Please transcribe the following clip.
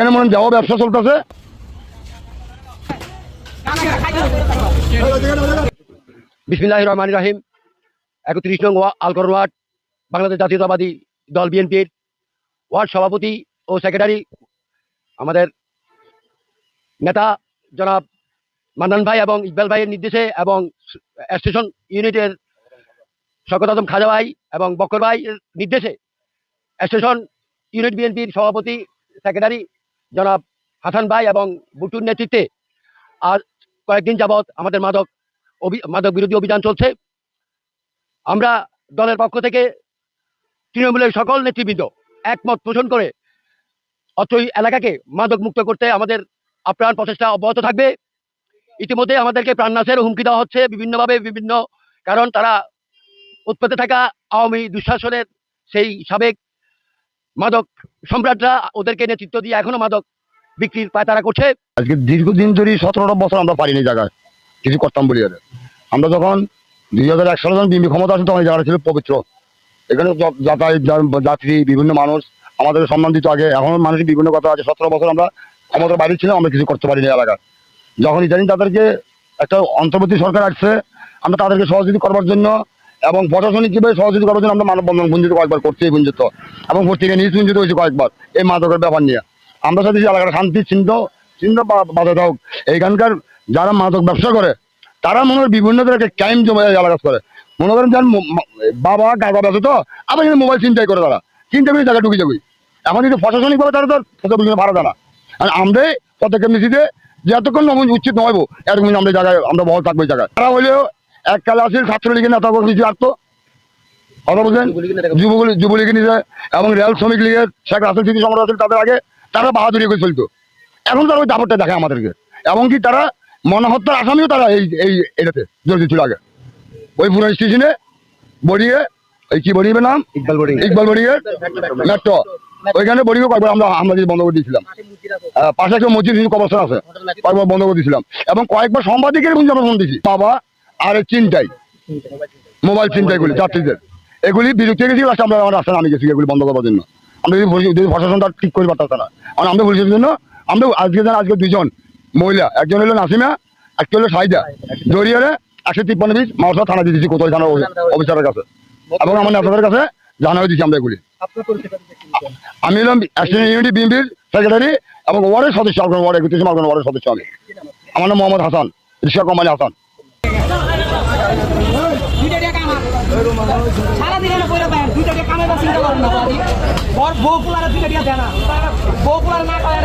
এখানে মনে দেওয়া ব্যবসা চলতেছে? বিসমিল্লাহ রহমান রাহিম। একত্রিশ নং আলকরন ওয়ার্ড, বাংলাদেশ জাতীয়তাবাদী দল বিএনপির ওয়ার্ড সভাপতি ও সেক্রেটারি। আমাদের নেতা জনাব মান্নান ভাই এবং ইকবাল ভাইয়ের নির্দেশে এবং স্টেশন ইউনিটের শকত আজম খাজা ভাই এবং বক্কর ভাইয়ের নির্দেশে স্টেশন ইউনিট বিএনপির সভাপতি, সেক্রেটারি জনাব হাসান ভাই এবং বুটুর নেতৃত্বে আজ কয়েকদিন যাবৎ আমাদের মাদক মাদক বিরোধী অভিযান চলছে। আমরা দলের পক্ষ থেকে তৃণমূলের সকল নেতৃবৃন্দ একমত পোষণ করে এই এলাকাকে মাদক মুক্ত করতে আমাদের আপ্রাণ প্রচেষ্টা অব্যাহত থাকবে। ইতিমধ্যে আমাদেরকে প্রাণনাশের হুমকি দেওয়া হচ্ছে বিভিন্নভাবে, বিভিন্ন কারণ তারা উৎপত্তি থাকা আওয়ামী দুঃশাসনের সেই সাবেক মাদক সম্রাটরা ওদেরকে নেতৃত্ব দিয়ে এখনও মাদক বিক্রির পায়তারা করছে। আজকে দীর্ঘদিন ধরে সতেরোটা বছর আমরা পারিনি জায়গায়, কিছু করতাম বলি আমরা যখন দুই হাজার এক সালে যখন বিএনপি ক্ষমতা আসে তখন এই জায়গাটা ছিল পবিত্র। এখানে যাতায়াত যাত্রী, বিভিন্ন মানুষ, আমাদের সম্মান দিত আগে, এখন মানুষের বিভিন্ন কথা আছে। সতেরো বছর আমরা ক্ষমতার বাইরে ছিলাম, আমরা কিছু করতে পারিনি এই এলাকায়। যখন ইদানিং তাদেরকে একটা অন্তর্বর্তী সরকার আসছে, আমরা তাদেরকে সহযোগিতা করবার জন্য এবং প্রশাসনিক কীভাবে সহযোগিতা করার জন্য আমরা মানববন্ধন গুঞ্জিত কয়েকবার করছি এই গুঞ্জিত। এবং পত্রিকা নিউজ গুঞ্জিত হয়েছে কয়েকবার এই মাদকের ব্যাপার নিয়ে। আমরা সাথে এলাকার শান্তি চিহ্ন চিহ্ন বাধা হোক এইখানকার যারা মাদক ব্যবসা করে, তারা মনে হয় বিভিন্ন ধরনের ক্রাইম জমা এলাকা করে মনে করেন যার বাবা গাঁজা ব্যবসা তো, আবার কিন্তু মোবাইল চিন্তাই করে তারা। চিন্তা করে জায়গা ঢুকে যাবি। এখন কিন্তু প্রশাসনিকভাবে তারা তো বিভিন্ন ভাড়া না। আর আমরা যে যে এতক্ষণ উচিত নয় এরকম আমরা জায়গায়, আমরা বহল থাকব জায়গায়। তারা হলেও এক কালে আসলে ছাত্রলীগের নেতা কিছু আসতো কথা বলছেন যুবলীগ যুবলীগের নিজে এবং রেল শ্রমিক লীগের শেখ রাসেল স্মৃতি সংগ্রহ ছিল তাদের আগে তারা বাহাদুরি করে চলতো। এখন তারা ওই দাপটটা দেখে আমাদেরকে। এমনকি তারা মনহত্যার আসামিও তারা এই এই এটাতে জড়িত ছিল আগে। ওই পুরান স্টেশনে বড়িয়ে এই কি বড়িয়ে নাম? ইকবাল বোর্ডিং ইকবাল বড়িয়ে মেট্রো ওইখানে বড়িয়ে কয়েকবার আমরা আমরা দিয়ে বন্ধ করে দিয়েছিলাম। পাশে একটা মসজিদ কিছু কবরস্থান আছে। কয়েকবার বন্ধ করে দিয়েছিলাম। এবং কয়েকবার সাংবাদিকের ফোন দিয়েছি বাবা আর চিন্তাই। মোবাইল চিন্তাইগুলি যাত্রীদের। এগুলি বিরক্তি গেছি লাস্ট আমরা আমার রাস্তা নামে গেছি এগুলি বন্ধ করবার জন্য। আমরা যদি প্রশাসন তার ঠিক করে পারতাম না কারণ আমরা বলছি জন্য আমরা আজকে জান আজকে দুজন মহিলা একজন হলো নাসিমা একটা হলো সাইদা জড়িয়ে একশো তিপ্পান্ন পিস মাওসা থানা দিয়ে দিচ্ছি কোথায় থানা অফিসারের কাছে। এবং আমার নেতাদের কাছে জানাও দিচ্ছি আমরা এগুলি। আমি হলাম অ্যাক্সিডেন্ট ইউনিটি বিএনপির সেক্রেটারি এবং ওয়ার্ডের সদস্য আপনার ওয়ার্ড একত্রিশ মার্গন ওয়ার্ডের সদস্য আমি। আমার নাম মোহাম্মদ হাসান রিক্সা কোম্পানি হাসান। সারাদিন এনে কইরা পায়, দুইটা দিয়ে কামাইবার চিন্তা করেন না বউ পোলারে দুইটা দিয়ে দেয় না। বউ পোলারে না খাওয়ায়